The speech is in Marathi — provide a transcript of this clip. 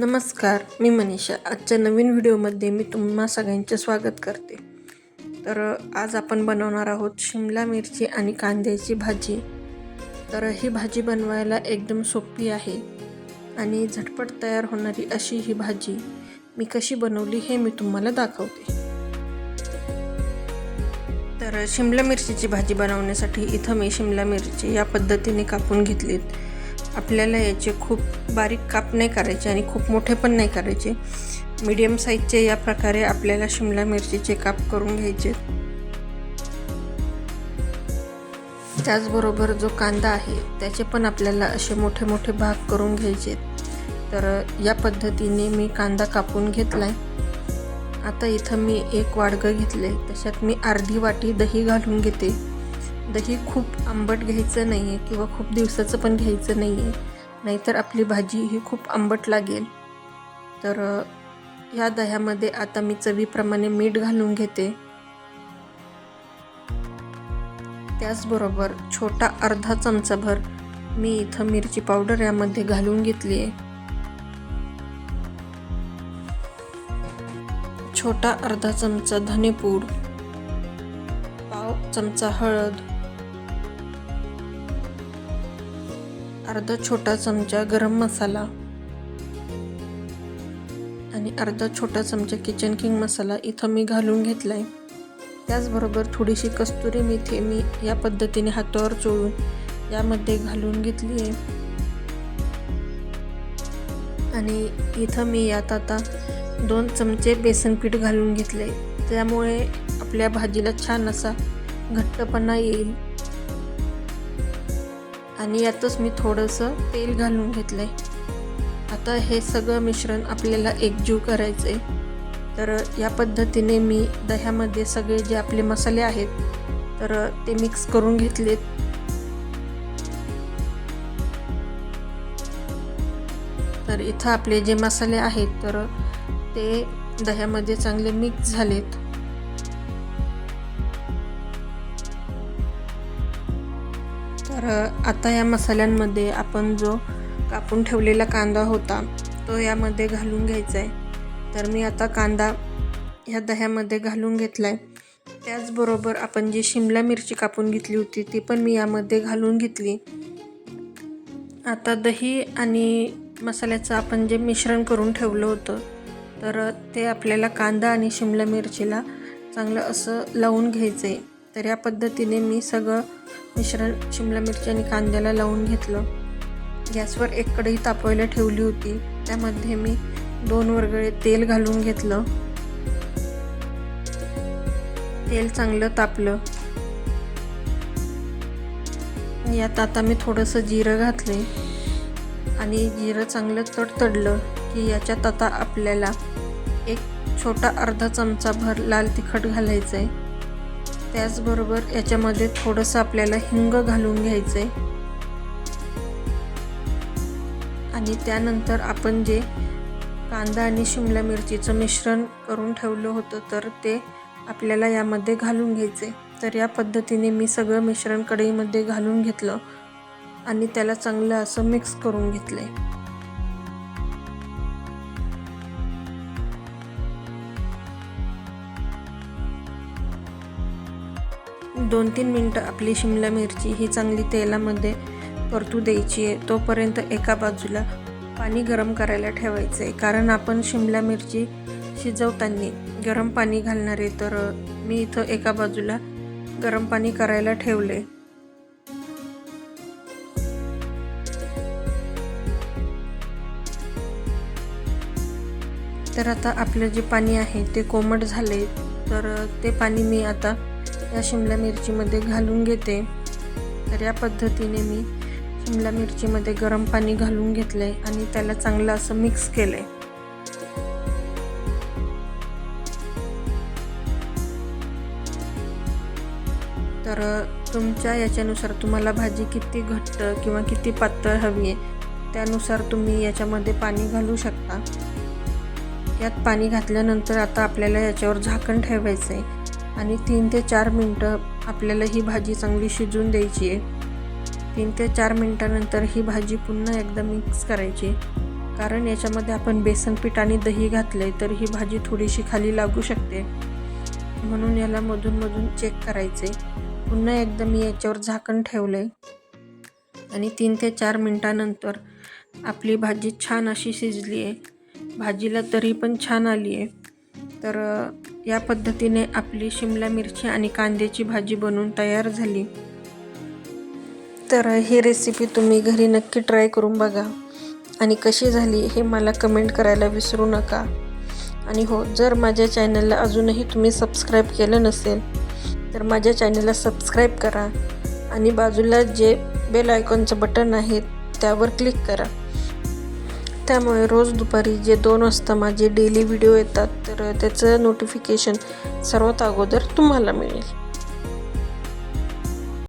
नमस्कार मी मनीषा. आजच्या नवीन व्हिडिओमध्ये मी तुम्हा सगळ्यांचे स्वागत करते. तर आज आपण बनवणार आहोत शिमला मिरची आणि कांद्याची भाजी. तर ही भाजी बनवायला एकदम सोपी आहे आणि झटपट तयार होणारी अशी ही भाजी मी कशी बनवली हे मी तुम्हाला दाखवते. तर शिमला मिरचीची भाजी बनवण्यासाठी इथं मी शिमला मिरची या पद्धतीने कापून घेतलीत. आपल्याला याचे खूप बारीक काप नाही करायचे आणि खूप मोठे पण नाही करायचे. मीडियम साईजचे या प्रकारे आपल्याला शिमला मिरचीचे काप करून घ्यायचे. त्याचबरोबर जो कांदा आहे त्याचे पण आपल्याला असे मोठे मोठे भाग करून घ्यायचे. तर या पद्धतीने मी कांदा कापून घेतला आहे आता इथं मी एक वाडगं घेतले त्याच्यात मी अर्धी वाटी दही घालून घेते. दही खूप आंबट घ्यायचं नाही आहे किंवा खूप दिवसाचं पण घ्यायचं नाही आहे नाहीतर आपली भाजी ही खूप आंबट लागेल. तर ह्या दह्यामध्ये आता मी चवीप्रमाणे मीठ घालून घेते. त्याचबरोबर छोटा अर्धा चमचाभर मी इथं मिरची पावडर यामध्ये घालून घेतली आहे. छोटा अर्धा चमचा धनेपूड पाव चमचा हळद अर्धा छोटा चमचा गरम मसाला आणि अर्धा छोटा चमचा किचन किंग मसाला इथं मी घालून घेतला आहे त्याचबरोबर थोडीशी कस्तुरी मेथी मी या पद्धतीने हातावर चोळून यामध्ये घालून घेतली आहे. आणि इथं मी यात आता दोन चमचे बेसन पीठ घालून घेतले त्यामुळे आपल्या भाजीला छान असा घट्टपणा येईल. आणि यातच मी थोडंसं तेल घालून घेतलं आहे आता हे सगळं मिश्रण आपल्याला एकजीव करायचं आहे तर या पद्धतीने मी दह्यामध्ये सगळे जे आपले मसाले आहेत तर ते मिक्स करून घेतलेत. तर इथं आपले जे मसाले आहेत तर ते दह्यामध्ये चांगले मिक्स झालेत. तर आता या मसाल्यांमध्ये आपण जो कापून ठेवलेला कांदा होता तो यामध्ये घालून घ्यायचा आहे तर मी आता कांदा ह्या दह्यामध्ये घालून घेतला आहे त्याचबरोबर आपण जी शिमला मिरची कापून घेतली होती ती पण मी यामध्ये घालून घेतली. आता दही आणि मसाल्याचं आपण जे मिश्रण करून ठेवलं होतं तर ते आपल्याला कांदा आणि शिमला मिरचीला चांगलं असं लावून घ्यायचं आहे तर या पद्धतीने मी सगळं मिश्रण शिमला मिरची आणि कांद्याला लावून घेतलं. गॅसवर एक कढई तापवायला ठेवली होती. त्यामध्ये मी दोन वरगळे तेल घालून घेतलं. तेल चांगलं तापलं. यात आता मी थोडंसं जिरं घातले आणि जिरं चांगलं तडतडलं की याच्यात आता आपल्याला एक छोटा अर्धा चमचा भर लाल तिखट घालायचं आहे त्याचबरोबर याच्यामध्ये थोडंसं आपल्याला हिंग घालून घ्यायचं आहे आणि त्यानंतर आपण जे कांदा आणि शिमला मिरचीचं मिश्रण करून ठेवलं होतं तर ते आपल्याला यामध्ये घालून घ्यायचे तर या पद्धतीने मी सगळं मिश्रण कढईमध्ये घालून घेतलं आणि त्याला चांगलं असं मिक्स करून घेतलं आहे दोन तीन मिनटं आपली शिमला मिरची ही चांगली तेलामध्ये परतू द्यायची आहे. तोपर्यंत एका बाजूला पाणी गरम करायला ठेवायचं आहे. कारण आपण शिमला मिरची शिजवताना गरम पाणी घालणार आहे. तर मी इथं एका बाजूला गरम पाणी करायला ठेवले तर आता आपलं जे पाणी आहे ते कोमट झाले तर ते पाणी मी आता या शिमला मिरचीमध्ये घालून घेते. तर या पद्धतीने मी शिमला मिरचीमध्ये गरम पाणी घालून घेतलं आहे आणि त्याला चांगलं असं मिक्स केलं आहे तर तुमच्या याच्यानुसार तुम्हाला भाजी किती घट्ट किंवा किती पातळ हवी आहे त्यानुसार तुम्ही याच्यामध्ये पाणी घालू शकता. यात पाणी घातल्यानंतर आता आपल्याला याच्यावर झाकण ठेवायचं आहे आणि तीन ते चार मिनटं आपल्याला ही भाजी चांगली शिजून द्यायची आहे. तीन ते चार मिनटानंतर ही भाजी पुन्हा एकदा मिक्स करायची कारण याच्यामध्ये आपण बेसन पीठ आणि दही आहे तर ही भाजी थोडीशी खाली लागू शकते. म्हणून याला मधून मधून चेक करायचे पुन्हा एकदा मी याच्यावर झाकण ठेवलं आहे आणि तीन ते चार मिनटानंतर आपली भाजी छान अशी शिजली आहे. भाजीला तरी पण छान आली आहे. तर या पद्धतीने आपली शिमला मिरची आणि कांद्याची भाजी बनवून तयार झाली. तर ही रेसिपी तुम्ही घरी नक्की ट्राय करून बघा. आणि कशी झाली हे मला कमेंट करायला विसरू नका. आणि हो जर माझ्या चॅनलला अजूनही तुम्ही सबस्क्राईब केलं नसेल तर माझ्या चॅनलला सबस्क्राईब करा. आणि बाजूला जे बेल आयकॉनचं बटन आहे त्यावर क्लिक करा. त्यामुळे रोज दुपारी जे दोन वाजता माझे डेली व्हिडिओ येतात तर त्याचं नोटिफिकेशन सर्वात अगोदर तुम्हाला मिळेल.